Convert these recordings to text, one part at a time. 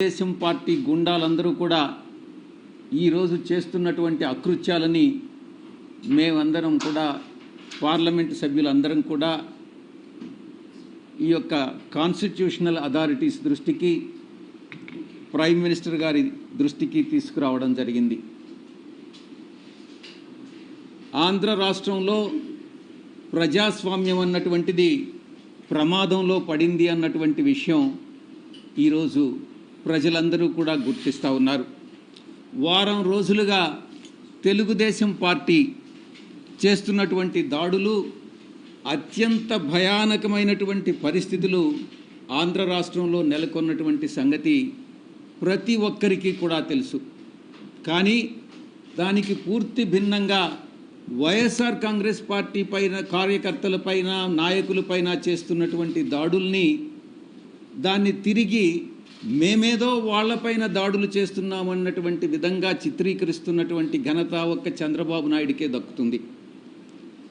Telugu Desam party గుండాలందరూ కూడా ఈరోజు చేస్తున్నటువంటి అకృత్యాలని మేమందరం కూడా పార్లమెంటు సభ్యులందరం కూడా ఈ యొక్క కాన్స్టిట్యూషనల్ అథారిటీస్ దృష్టికి ప్రైమ్ మినిస్టర్ గారి దృష్టికి తీసుకురావడం జరిగింది. ఆంధ్ర రాష్ట్రంలో ప్రజాస్వామ్యం అన్నటువంటిది ప్రమాదంలో పడింది అన్నటువంటి విషయం ఈరోజు ప్రజలందరూ కూడా గుర్తిస్తూ ఉన్నారు. వారం రోజులుగా తెలుగుదేశం పార్టీ చేస్తున్నటువంటి దాడులు అత్యంత భయానకమైనటువంటి పరిస్థితులు ఆంధ్ర రాష్ట్రంలో నెలకొన్నటువంటి సంగతి ప్రతి ఒక్కరికి కూడా తెలుసు. కానీ దానికి పూర్తి భిన్నంగా వైఎస్ఆర్ కాంగ్రెస్ పార్టీ పైన కార్యకర్తలపైన నాయకులపైన చేస్తున్నటువంటి దాడుల్ని దాన్ని తిరిగి మేమేదో వాళ్ళపైన దాడులు చేస్తున్నామన్నటువంటి విధంగా చిత్రీకరిస్తున్నటువంటి ఘనత ఒక్క చంద్రబాబు నాయుడికే దక్కుతుంది.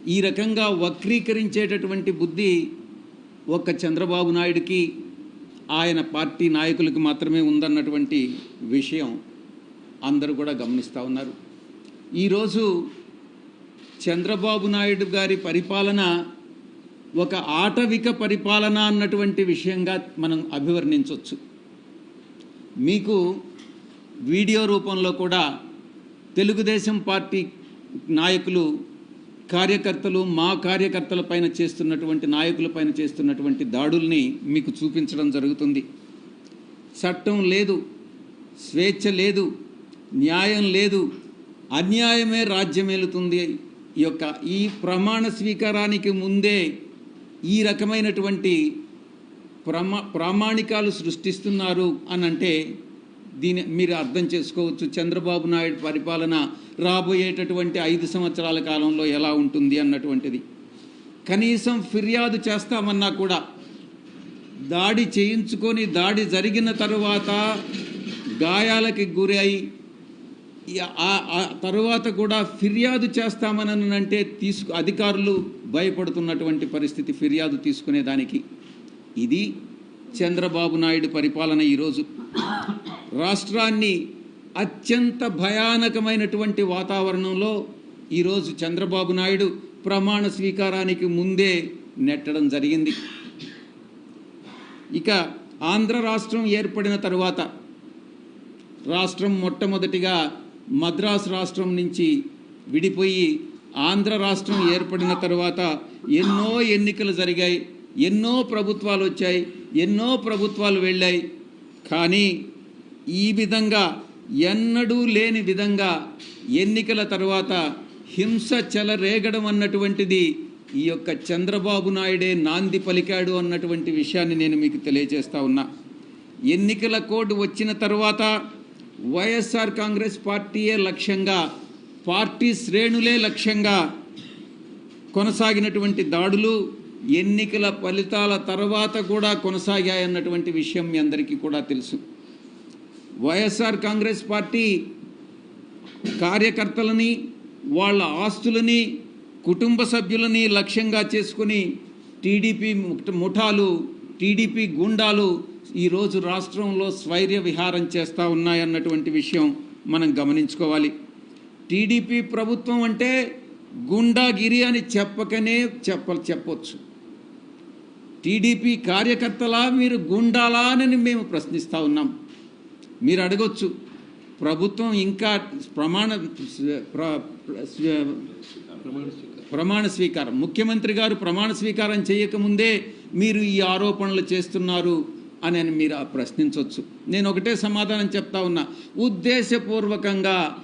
ఈ రకంగా వక్రీకరించేటటువంటి బుద్ధి ఒక్క చంద్రబాబు నాయుడికి ఆయన పార్టీ నాయకులకు మాత్రమే ఉందన్నటువంటి విషయం అందరూ కూడా గమనిస్తూ ఉన్నారు. ఈరోజు చంద్రబాబు నాయుడు గారి పరిపాలన ఒక ఆటవిక పరిపాలన అన్నటువంటి విషయంగా మనం అభివర్ణించవచ్చు మీకు వీడియో రూపంలో కూడా తెలుగుదేశం పార్టీ నాయకులు కార్యకర్తలు మా కార్యకర్తల పైన చేస్తున్నటువంటి నాయకుల పైన చేస్తున్నటువంటి దాడుల్ని మీకు చూపించడం జరుగుతుంది. చట్టం లేదు స్వేచ్ఛ లేదు న్యాయం లేదు అన్యాయమే రాజ్యమేలుతుంది ఈ యొక్క ఈ ప్రమాణ స్వీకారానికి ముందే ఈ రకమైనటువంటి ప్రమా ప్రామాణికాలు సృష్టిస్తున్నారు అని అంటే దీని మీరు అర్థం చేసుకోవచ్చు. చంద్రబాబు నాయుడు పరిపాలన రాబోయేటటువంటి ఐదు సంవత్సరాల కాలంలో ఎలా ఉంటుంది అన్నటువంటిది. కనీసం ఫిర్యాదు చేస్తామన్నా కూడా దాడి చేయించుకొని దాడి జరిగిన తరువాత గాయాలకి గురై ఆ తరువాత కూడా ఫిర్యాదు చేస్తామని అంటే తీసుకు అధికారులు భయపడుతున్నటువంటి పరిస్థితి ఫిర్యాదు తీసుకునేదానికి. ఇది చంద్రబాబు నాయుడు పరిపాలన ఈరోజు. రాష్ట్రాన్ని అత్యంత భయానకమైనటువంటి వాతావరణంలో ఈరోజు చంద్రబాబు నాయుడు ప్రమాణ స్వీకారానికి ముందే నెట్టడం జరిగింది. ఇక ఆంధ్ర రాష్ట్రం ఏర్పడిన తరువాత రాష్ట్రం మొట్టమొదటిగా మద్రాసు రాష్ట్రం నుంచి విడిపోయి ఆంధ్ర రాష్ట్రం ఏర్పడిన తర్వాత ఎన్నో ఎన్నికలు జరిగాయి. ఎన్నో ప్రభుత్వాలు వచ్చాయి ఎన్నో ప్రభుత్వాలు వెళ్ళాయి. కానీ ఈ విధంగా ఎన్నడూ లేని విధంగా ఎన్నికల తర్వాత హింస చెలరేగడం అన్నటువంటిది ఈ యొక్క చంద్రబాబు నాయుడే నాంది పలికాడు అన్నటువంటి విషయాన్ని నేను మీకు తెలియజేస్తా ఉన్నా. ఎన్నికల కోడ్ వచ్చిన తర్వాత వైఎస్ఆర్ కాంగ్రెస్ పార్టీయే లక్ష్యంగా పార్టీ శ్రేణులే లక్ష్యంగా కొనసాగినటువంటి దాడులు ఎన్నికల ఫలితాల తర్వాత కూడా కొనసాగాయన్నటువంటి విషయం మీ అందరికీ కూడా తెలుసు. వైఎస్ఆర్ కాంగ్రెస్ పార్టీ కార్యకర్తలని వాళ్ళ ఆస్తులని కుటుంబ సభ్యులని లక్ష్యంగా చేసుకుని టీడీపీ ముఠాలు టీడీపీ గుండాలు ఈరోజు రాష్ట్రంలో స్వైర్య విహారం చేస్తూ ఉన్నాయన్నటువంటి విషయం మనం గమనించుకోవాలి. టీడీపీ ప్రభుత్వం అంటే గుండాగిరి అని చెప్పకనే చెప్ప చెప్పొచ్చు. టీడీపీ కార్యకర్తలా మీరు గుండాలా అని మేము ప్రశ్నిస్తూ ఉన్నాం. మీరు అడగొచ్చు. ప్రభుత్వం ఇంకా ప్రమాణ ప్రమాణ స్వీకారం. ముఖ్యమంత్రి గారు ప్రమాణ స్వీకారం చేయకముందే మీరు ఈ ఆరోపణలు చేస్తున్నారు అని మీరు ప్రశ్నించవచ్చు నేను ఒకటే సమాధానం చెప్తా ఉన్నా. ఉద్దేశపూర్వకంగా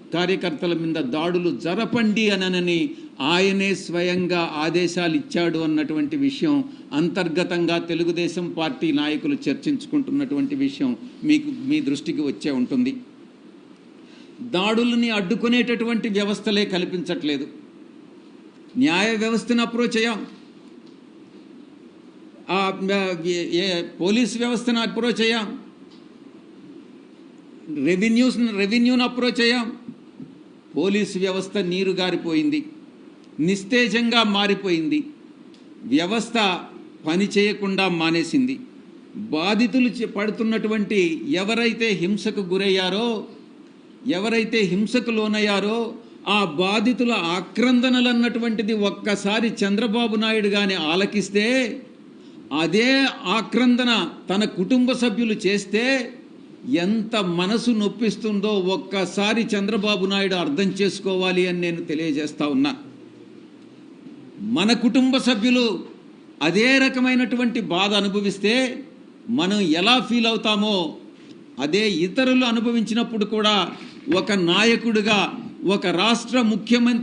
కార్యకర్తల మీద దాడులు జరపండి అనని ఆయనే స్వయంగా ఆదేశాలు ఇచ్చాడు అన్నటువంటి విషయం అంతర్గతంగా తెలుగుదేశం పార్టీ నాయకులు చర్చించుకుంటున్నటువంటి విషయం మీకు మీ దృష్టికి వచ్చే ఉంటుంది. దాడులని అడ్డుకునేటటువంటి వ్యవస్థలే కల్పించట్లేదు. న్యాయ వ్యవస్థను అప్రోచ్ అయ్యాం ఏ- పోలీస్ వ్యవస్థను అప్రోచ్ అయ్యాం రెవెన్యూస్ రెవెన్యూను అప్రోచ్ అయ్యాం పోలీసు వ్యవస్థ నీరు గారిపోయింది నిస్తేజంగా మారిపోయింది. వ్యవస్థ పని చేయకుండా మానేసింది. బాధితులు చే- పడుతున్నటువంటి ఎవరైతే హింసకు గురయ్యారో ఎవరైతే హింసకు లోనయ్యారో ఆ బాధితుల ఆక్రందనలు అన్నటువంటిది ఒక్కసారి చంద్రబాబు నాయుడు కానీ ఆలకిస్తే అదే ఆక్రందన తన కుటుంబ సభ్యులు చేస్తే ఎంత మనసు నొప్పిస్తుందో ఒక్కసారి చంద్రబాబు నాయుడు అర్థం చేసుకోవాలి అని నేను తెలియజేస్తా ఉన్నా. మన కుటుంబ సభ్యులు అదే రకమైనటువంటి బాధ అనుభవిస్తే మనం ఎలా ఫీల్ అవుతామో అదే ఇతరులు అనుభవించినప్పుడు కూడా ఒక నాయకుడిగా ఒక రాష్ట్ర ముఖ్యమంత్రి